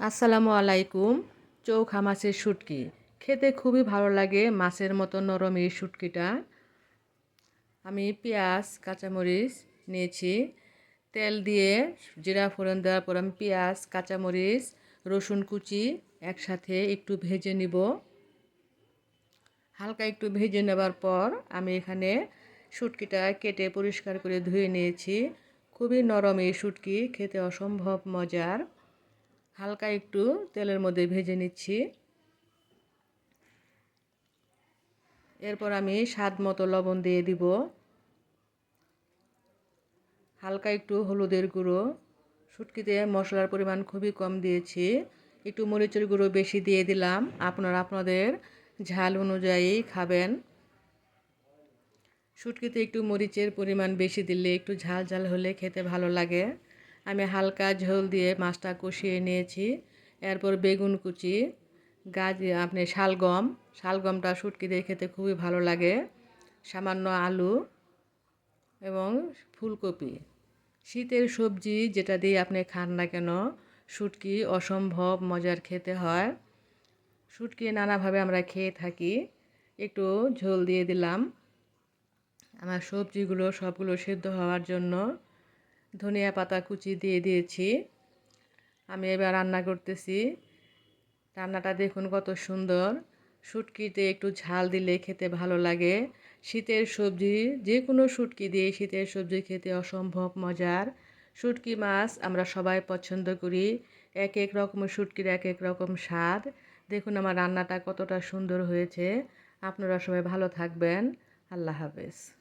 আসসালামু আলাইকুম। চৌখা মাছের শুটকি। খেতে খুবই ভালো লাগে মাছের মতো নরম এই শুটকিটা। আমি পেঁয়াজ, কাঁচামরিচ নিয়েছি। তেল দিয়ে জিরা ফোড়ন দেওয়ার পর আমি পেঁয়াজ, কাঁচামরিচ, রসুন কুচি একসাথে একটু ভেজে নিব। হালকা একটু ভেজে নেবার পর আমি এখানে শুটকিটা কেটে পরিষ্কার করে ধুয়ে নিয়েছি। খুবই নরম এই শুটকি, খেতে অসম্ভব মজার। হালকা একটু তেলের মধ্যে ভেজে নিচ্ছি। এরপর আমি স্বাদ মতো লবণ দিয়ে দিব। হালকা একটু হলুদের গুঁড়ো। শুটকিতে মশলার পরিমাণ খুবই কম দিয়েছি। একটু মরিচের গুঁড়ো বেশি দিয়ে দিলাম। আপনারা আপনাদের ঝাল অনুযায়ী খাবেন। শুটকিতে একটু মরিচের পরিমাণ বেশি দিলে একটু ঝাল ঝাল হলে খেতে ভালো লাগে। আমি হালকা ঝোল দিয়ে মাছটা কষিয়ে নিয়েছি। এরপর বেগুন কুচি গাছ আপনি শালগম, শালগমটা শুটকি দিয়ে খেতে খুবই ভালো লাগে। সামান্য আলু এবং ফুলকপি। শীতের সবজি যেটা দিয়ে আপনি খান না কেন, শুটকি অসম্ভব মজার খেতে হয়। শুটকি নানাভাবে আমরা খেয়ে থাকি। একটু ঝোল দিয়ে দিলাম। আমার সবজিগুলো সবগুলো সেদ্ধ হওয়ার জন্য ধনিয়া পাতা কুচি দিয়ে দিয়েছি। আমি এবার রান্না করতেছি। রান্নাটা দেখুন কত সুন্দর। শুটকিতে একটু ঝাল দিলে খেতে ভালো লাগে। শীতের সবজি যে কোনো শুটকি দিয়ে শীতের সবজি খেতে অসম্ভব মজার। শুটকি মাছ আমরা সবাই পছন্দ করি। এক এক রকমের শুটকির এক এক রকম স্বাদ। দেখুন আমার রান্নাটা কতটা সুন্দর হয়েছে। আপনারা সবাই ভালো থাকবেন। আল্লাহ হাফেজ।